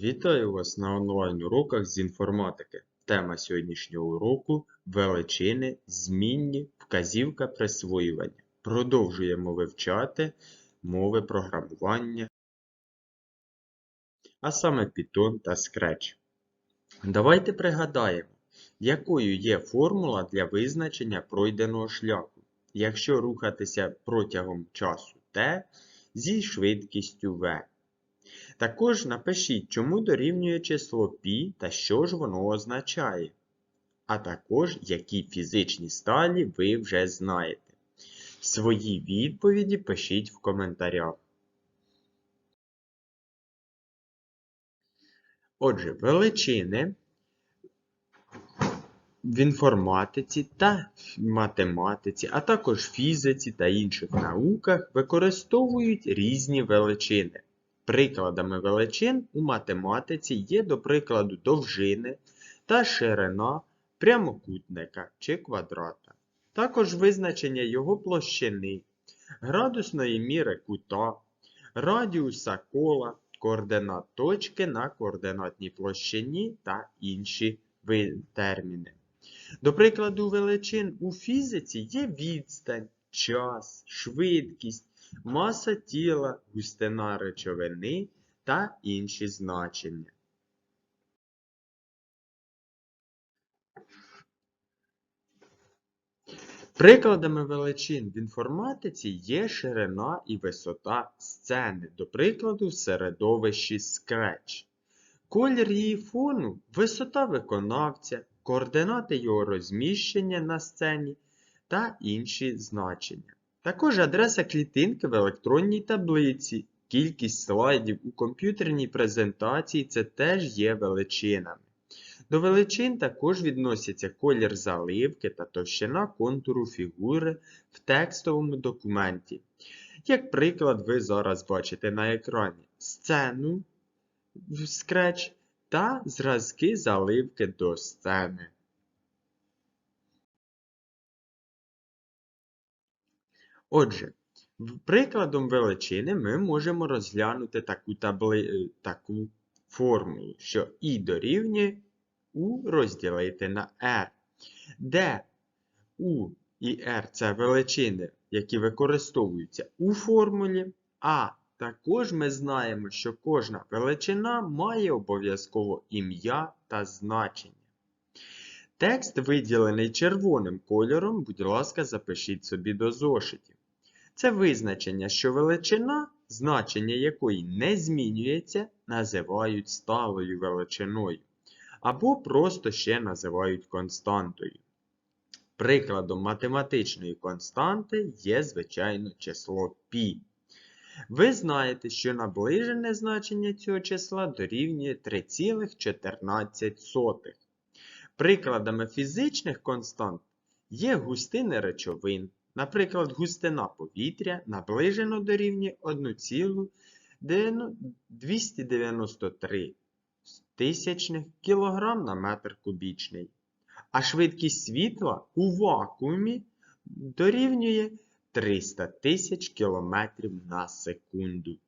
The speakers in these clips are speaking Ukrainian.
Вітаю вас на онлайн-уроках з інформатики. Тема сьогоднішнього уроку величини, змінні, вказівка присвоювання. Продовжуємо вивчати мови програмування, а саме Python та Scratch. Давайте пригадаємо, якою є формула для визначення пройденого шляху, якщо рухатися протягом часу t зі швидкістю v. Також напишіть, чому дорівнює число π та що ж воно означає. А також, які фізичні сталі ви вже знаєте. Свої відповіді пишіть в коментарях. Отже, величини в інформатиці та математиці, а також фізиці та інших науках використовують різні величини. Прикладами величин у математиці є, до прикладу, довжини та ширина прямокутника чи квадрата. Також визначення його площини, градусної міри кута, радіуса кола, координат точки на координатній площині та інші терміни. До прикладу, величин у фізиці є відстань, час, швидкість маса тіла, густина речовини та інші значення. Прикладами величин в інформатиці є ширина і висота сцени, до прикладу, в середовищі Scratch. Колір її фону висота виконавця, координати його розміщення на сцені та інші значення. Також адреса клітинки в електронній таблиці, кількість слайдів у комп'ютерній презентації це теж є величинами. До величин також відносяться колір заливки та товщина контуру фігури в текстовому документі. Як приклад, ви зараз бачите на екрані сцену в Scratch та зразки заливки до сцени. Отже, прикладом величини ми можемо розглянути таку табли... Е, таку формулу, що і дорівнює U розділити на R, де U і R це величини, які використовуються у формулі, а також ми знаємо, що кожна величина має обов'язково ім'я та значення. Текст виділений червоним кольором, будь ласка, запишіть собі до зошитів. Це визначення, що величина, значення якої не змінюється, називають сталою величиною. Або просто ще називають константою. Прикладом математичної константи є, звичайно, число π. Ви знаєте, що наближене значення цього числа дорівнює 3,14. Прикладами фізичних констант є густини речовин. Наприклад, густина повітря наближено дорівнює 1,293 тисячних кг на метр кубічний. А швидкість світла у вакуумі дорівнює 300 тисяч км на секунду.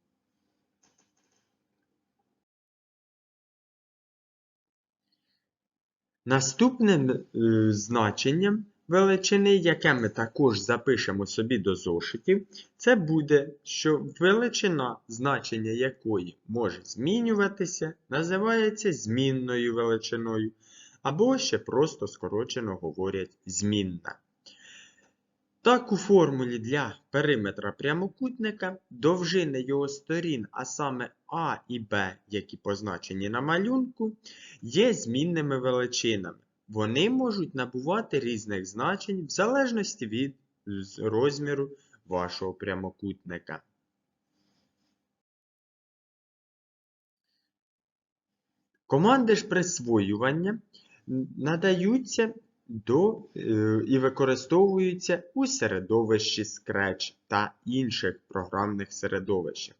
Наступним е, значенням величини, яке ми також запишемо собі до зошитів, це буде, що величина, значення якої може змінюватися, називається змінною величиною, або ще просто скорочено говорять змінна. Так, у формулі для периметра прямокутника довжини його сторін, а саме А і Б, які позначені на малюнку, є змінними величинами. Вони можуть набувати різних значень в залежності від розміру вашого прямокутника. Команди ж присвоювання надаються до, е, і використовуються у середовищі Scratch та інших програмних середовищах.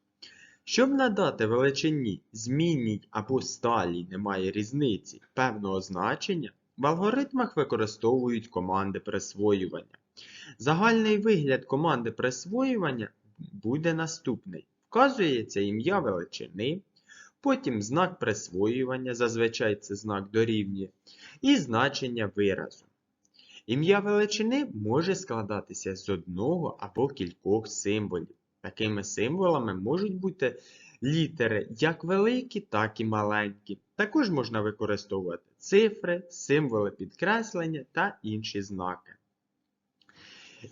Щоб надати величині змінній або сталій немає різниці певного значення, в алгоритмах використовують команди присвоювання. Загальний вигляд команди присвоювання буде наступний. Вказується ім'я величини, потім знак присвоювання, зазвичай це знак дорівнює, і значення виразу. Ім'я величини може складатися з одного або кількох символів. Такими символами можуть бути літери як великі, так і маленькі. Також можна використовувати цифри, символи підкреслення та інші знаки.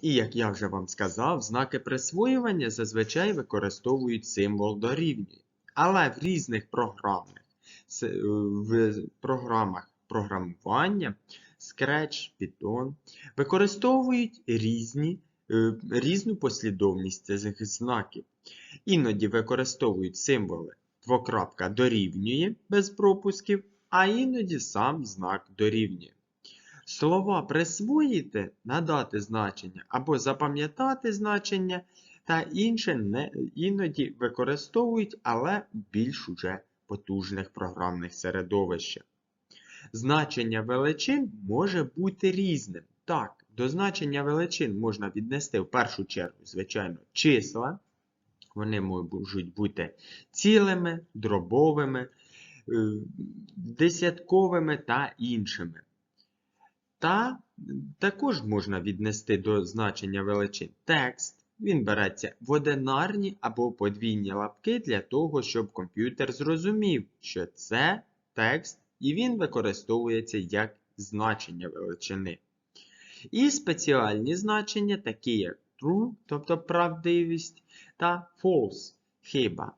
І як я вже вам сказав, знаки присвоювання зазвичай використовують символ дорівнює. Але в різних програмах, е, в програмах програмування Scratch, Python використовують різні, різну послідовність цих знаків. Іноді використовують символи двокрапка дорівнює без пропусків, а іноді сам знак дорівнює. Слова присвоїти, надати значення або запам'ятати значення та інше не, іноді використовують, але більш уже потужних програмних середовищах. Значення величин може бути різним. Так, до значення величин можна віднести в першу чергу, звичайно, числа. Вони можуть бути цілими, дробовими, е, десятковими та іншими. Та також можна віднести до значення величин текст. Він береться в одинарні або подвійні лапки для того, щоб комп'ютер зрозумів, що це текст, і він використовується як значення величини. І спеціальні значення, такі як true, тобто правдивість, та false хиба.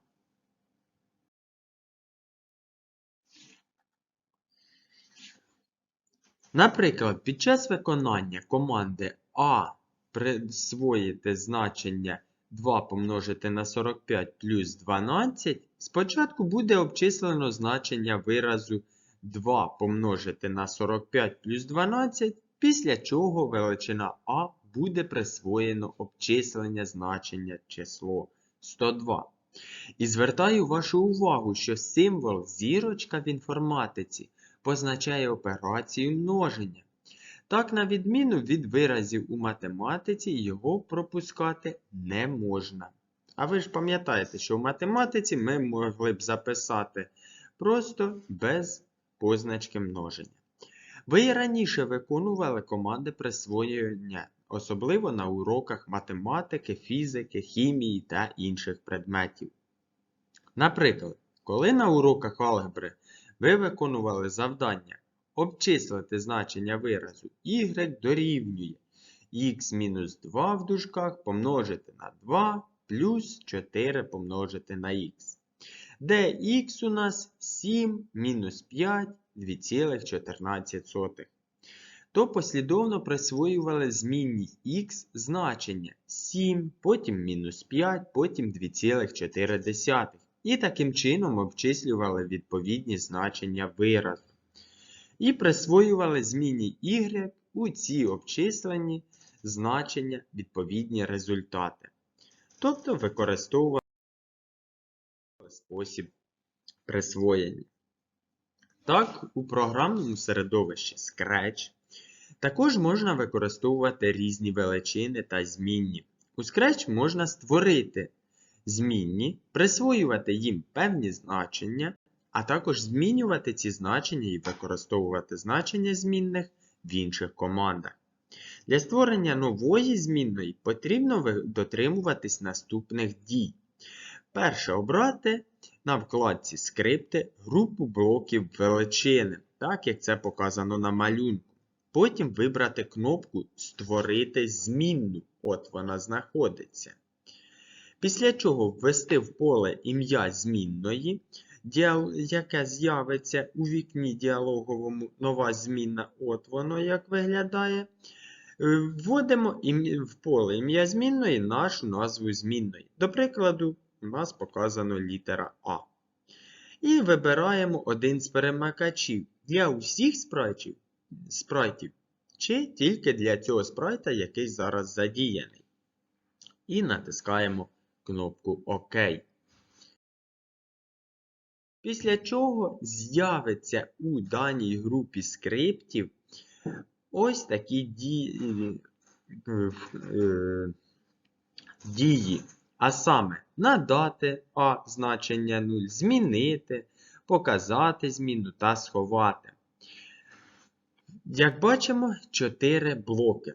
Наприклад, під час виконання команди А присвоїти значення 2 помножити на 45 плюс 12, спочатку буде обчислено значення виразу 2 помножити на 45 плюс 12, після чого величина А буде присвоєно обчислення значення число 102. І звертаю вашу увагу, що символ зірочка в інформатиці позначає операцію множення. Так, на відміну від виразів у математиці, його пропускати не можна. А ви ж пам'ятаєте, що в математиці ми могли б записати просто без позначки множення. Ви і раніше виконували команди присвоєння, особливо на уроках математики, фізики, хімії та інших предметів. Наприклад, коли на уроках алгебри ви виконували завдання обчислити значення виразу y дорівнює x-2 в дужках помножити на 2 плюс 4 помножити на х, де х у нас 7 мінус 5 2,14. То послідовно присвоювали змінній х значення 7, потім мінус 5, потім 2,4. І таким чином обчислювали відповідні значення виразу. І присвоювали зміні y у ці обчислені значення відповідні результати. Тобто використовували спосіб присвоєння. Так, у програмному середовищі Scratch також можна використовувати різні величини та змінні. У Scratch можна створити змінні, присвоювати їм певні значення, а також змінювати ці значення і використовувати значення змінних в інших командах. Для створення нової змінної потрібно дотримуватись наступних дій. Перше обрати на вкладці скрипти групу блоків величини, так як це показано на малюнку. Потім вибрати кнопку Створити змінну. От вона знаходиться. Після чого ввести в поле ім'я змінної, яке з'явиться у вікні діалоговому нова змінна, от воно як виглядає. Е, Вводимо в поле ім'я змінної нашу назву змінної. До прикладу, у нас показано літера А. І вибираємо один з перемикачів для усіх спрайтів, спрайтів чи тільки для цього спрайта, який зараз задіяний. І натискаємо кнопку ОК. Після чого з'явиться у даній групі скриптів ось такі е, е, дії. А саме надати А значення 0, змінити, показати зміну та сховати. Як бачимо, 4 блоки.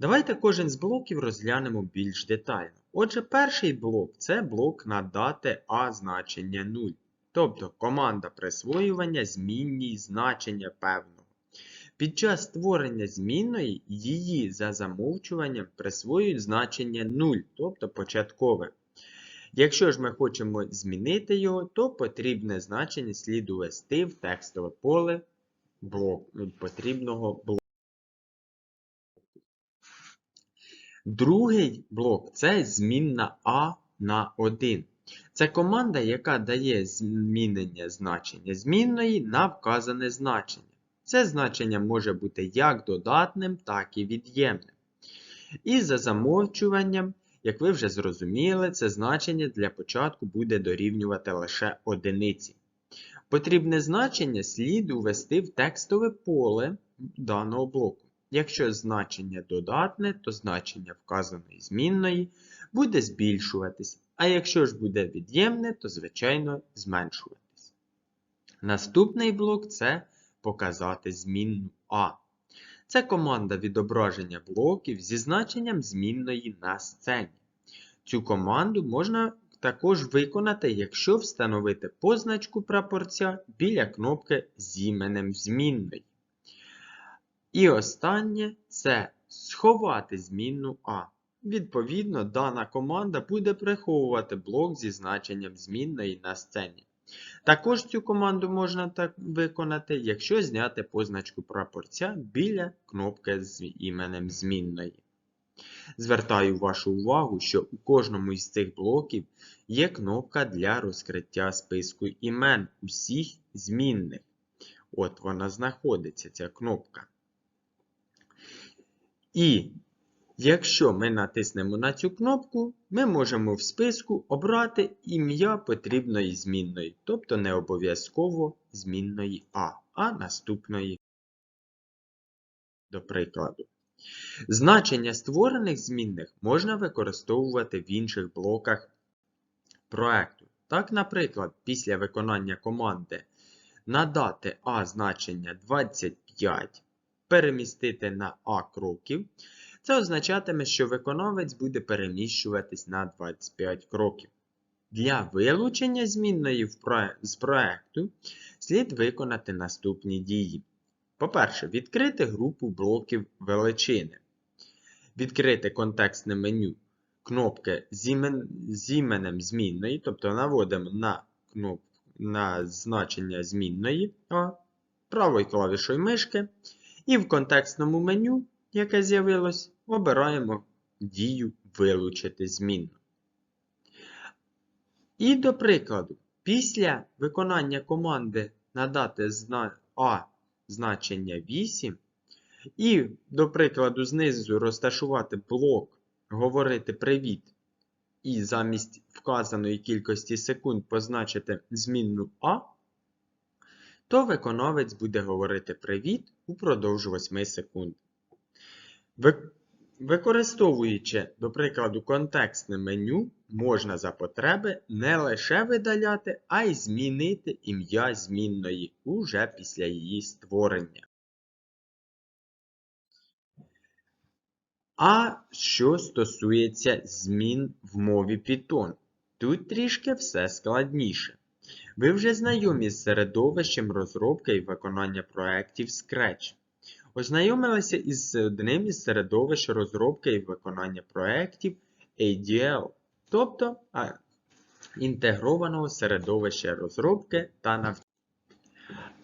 Давайте кожен з блоків розглянемо більш детально. Отже, перший блок це блок надати А значення 0. Тобто команда присвоювання змінній значення певного. Під час створення змінної її за замовчуванням присвоюють значення 0, тобто початкове. Якщо ж ми хочемо змінити його, то потрібне значення слід увести в текстове поле блок, потрібного блоку. Другий блок це змінна А на 1. Це команда, яка дає змінення значення змінної на вказане значення. Це значення може бути як додатним, так і від'ємним. І за замовчуванням, як ви вже зрозуміли, це значення для початку буде дорівнювати лише одиниці. Потрібне значення слід увести в текстове поле даного блоку. Якщо значення додатне, то значення вказаної змінної буде збільшуватись, а якщо ж буде від'ємне, то звичайно зменшуватись. Наступний блок це показати змінну А. Це команда відображення блоків зі значенням змінної на сцені. Цю команду можна також виконати, якщо встановити позначку прапорця біля кнопки з іменем змінної. І останнє це сховати змінну А. Відповідно, дана команда буде приховувати блок зі значенням змінної на сцені. Також цю команду можна так виконати, якщо зняти позначку прапорця біля кнопки з іменем змінної. Звертаю вашу увагу, що у кожному із цих блоків є кнопка для розкриття списку імен усіх змінних. От вона знаходиться, ця кнопка. І якщо ми натиснемо на цю кнопку, ми можемо в списку обрати ім'я потрібної змінної, тобто не обов'язково змінної А, а наступної, до прикладу. Значення створених змінних можна використовувати в інших блоках проекту. Так, наприклад, після виконання команди надати А значення 25, перемістити на А кроків, це означатиме, що виконавець буде переміщуватись на 25 кроків. Для вилучення змінної з проекту слід виконати наступні дії. По-перше, відкрити групу блоків величини. Відкрити контекстне меню кнопки з, імен, з іменем змінної, тобто наводимо на кнопку на значення змінної правою клавішою мишки. І в контекстному меню, яке з'явилось, обираємо дію Вилучити змінну. І до прикладу, після виконання команди надати А значення 8. І, до прикладу, знизу розташувати блок Говорити привіт. І замість вказаної кількості секунд позначити змінну А, то виконавець буде говорити привіт упродовж 8 секунд. Використовуючи, до прикладу, контекстне меню, можна за потреби не лише видаляти, а й змінити ім'я змінної уже після її створення. А що стосується змін в мові Python, тут трішки все складніше. Ви вже знайомі з середовищем розробки і виконання проєктів Scratch. Ознайомилися із одним із середовищ розробки і виконання проєктів ADL, тобто інтегрованого середовища розробки та навчання.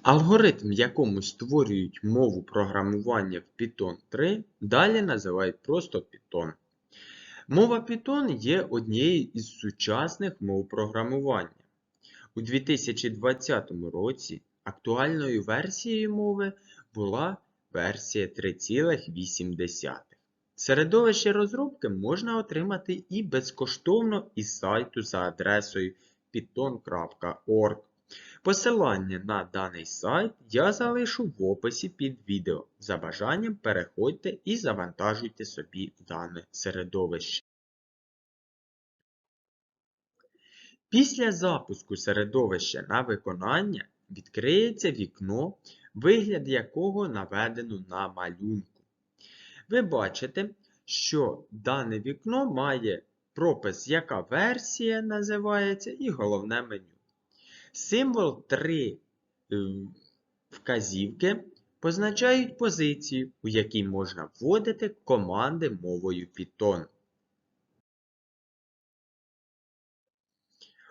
Алгоритм, якому створюють мову програмування в Python 3, далі називають просто Python. Мова Python є однією із сучасних мов програмування. У 2020 році актуальною версією мови була версія 3,8. Середовище розробки можна отримати і безкоштовно із сайту за адресою python.org. Посилання на даний сайт я залишу в описі під відео. За бажанням переходьте і завантажуйте собі дане середовище. Після запуску середовища на виконання відкриється вікно, вигляд якого наведено на малюнку. Ви бачите, що дане вікно має пропис, яка версія називається, і головне меню. Символ 3 вказівки позначають позицію, у якій можна вводити команди мовою Python.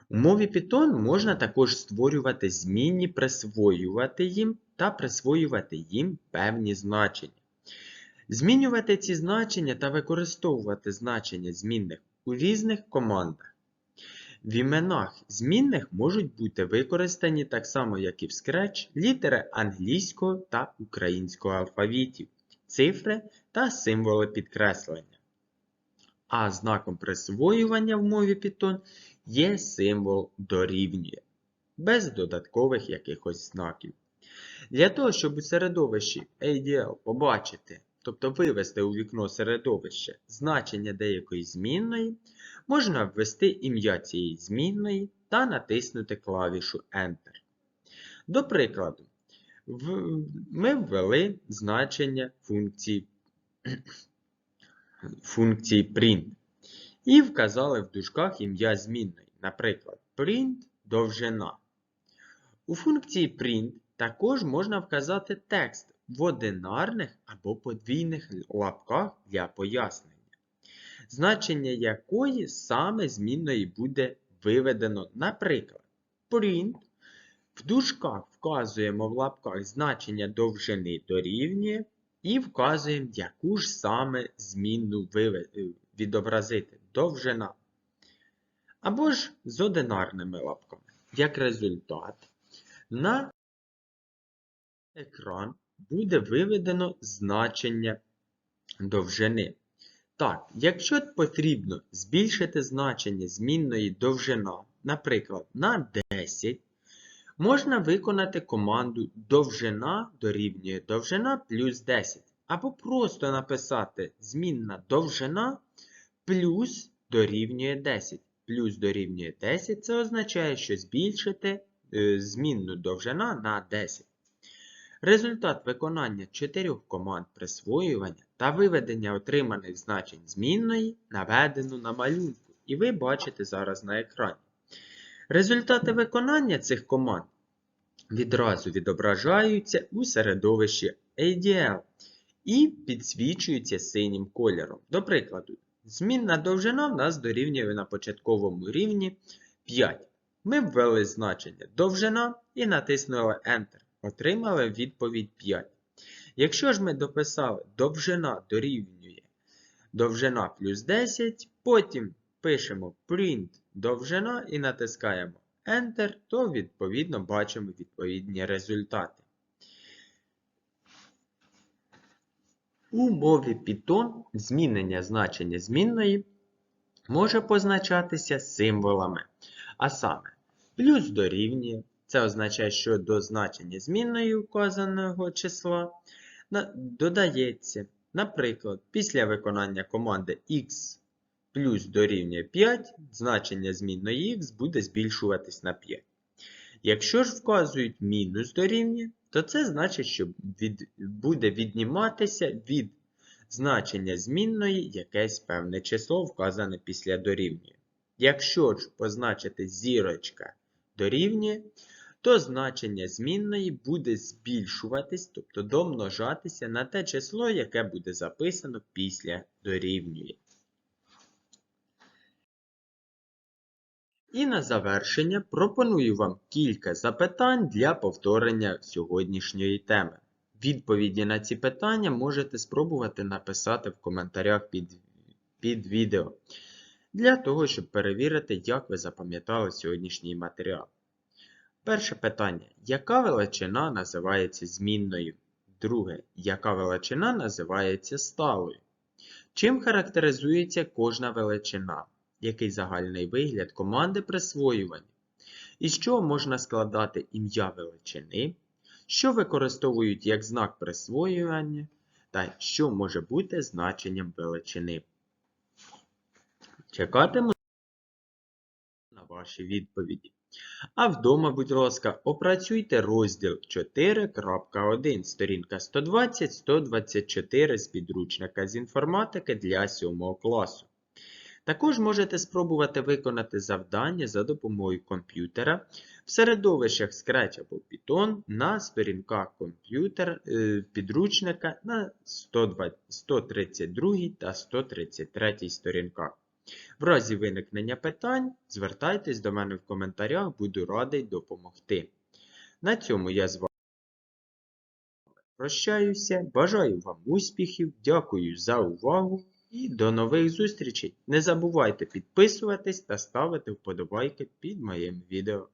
У мові Python можна також створювати змінні, присвоювати їм та присвоювати їм певні значення. Змінювати ці значення та використовувати значення змінних у різних командах. В іменах змінних можуть бути використані так само, як і в Scratch, літери англійського та українського алфавітів, цифри та символи підкреслення. А знаком присвоювання в мові Python є символ дорівнює, без додаткових якихось знаків. Для того, щоб у середовищі ADL побачити, тобто вивести у вікно середовище значення деякої змінної, можна ввести ім'я цієї змінної та натиснути клавішу Enter. До прикладу, ми ввели значення функції, функції print і вказали в дужках ім'я змінної, наприклад, print довжина. У функції print також можна вказати текст в одинарних або подвійних лапках для пояснення, значення якої саме змінної буде виведено, наприклад, print. В дужках вказуємо в лапках значення довжини дорівнює і вказуємо, яку ж саме змінну е, відобразити довжина. Або ж з одинарними лапками. Як результат, на екран буде виведено значення довжини. Так, якщо потрібно збільшити значення змінної довжина, наприклад, на 10, можна виконати команду довжина дорівнює довжина плюс 10. Або просто написати змінна довжина плюс дорівнює 10. Плюс дорівнює 10 це означає, що збільшити е, змінну довжина на 10. Результат виконання чотирьох команд присвоювання та виведення отриманих значень змінної наведено на малюнку, і ви бачите зараз на екрані. Результати виконання цих команд відразу відображаються у середовищі ADL і підсвічуються синім кольором. До прикладу, змінна довжина в нас дорівнює на початковому рівні 5. Ми ввели значення довжина і натиснули Enter. Отримали відповідь 5. Якщо ж ми дописали довжина дорівнює довжина плюс 10, потім пишемо print довжина і натискаємо Enter, то відповідно бачимо відповідні результати. У мові Python змінення значення змінної може позначатися символами. А саме, плюс дорівнює, це означає, що до значення змінної указаного числа додається, наприклад, після виконання команди x плюс дорівнює 5, значення змінної x буде збільшуватись на 5. Якщо ж вказують мінус дорівнює, то це значить, що від, буде відніматися від значення змінної якесь певне число, вказане після дорівнює. Якщо ж позначити зірочка дорівнює, то значення змінної буде збільшуватись, тобто домножатися на те число, яке буде записано після дорівнює. І на завершення пропоную вам кілька запитань для повторення сьогоднішньої теми. Відповіді на ці питання можете спробувати написати в коментарях під, під відео, для того, щоб перевірити, як ви запам'ятали сьогоднішній матеріал. Перше питання. Яка величина називається змінною? Друге. Яка величина називається сталою? Чим характеризується кожна величина? Який загальний вигляд команди присвоювання? Із чого можна складати ім'я величини? Що використовують як знак присвоювання? Та що може бути значенням величини? Чекатиму на ваші відповіді. А вдома, будь ласка, опрацюйте розділ 4.1, сторінка 120-124 з підручника з інформатики для 7 класу. Також можете спробувати виконати завдання за допомогою комп'ютера в середовищах Scratch або Python на сторінках комп'ютер е, підручника на 132 та 133 сторінках. В разі виникнення питань звертайтесь до мене в коментарях, буду радий допомогти. На цьому я з вами прощаюся. Бажаю вам успіхів, дякую за увагу і до нових зустрічей. Не забувайте підписуватись та ставити вподобайки під моїм відео.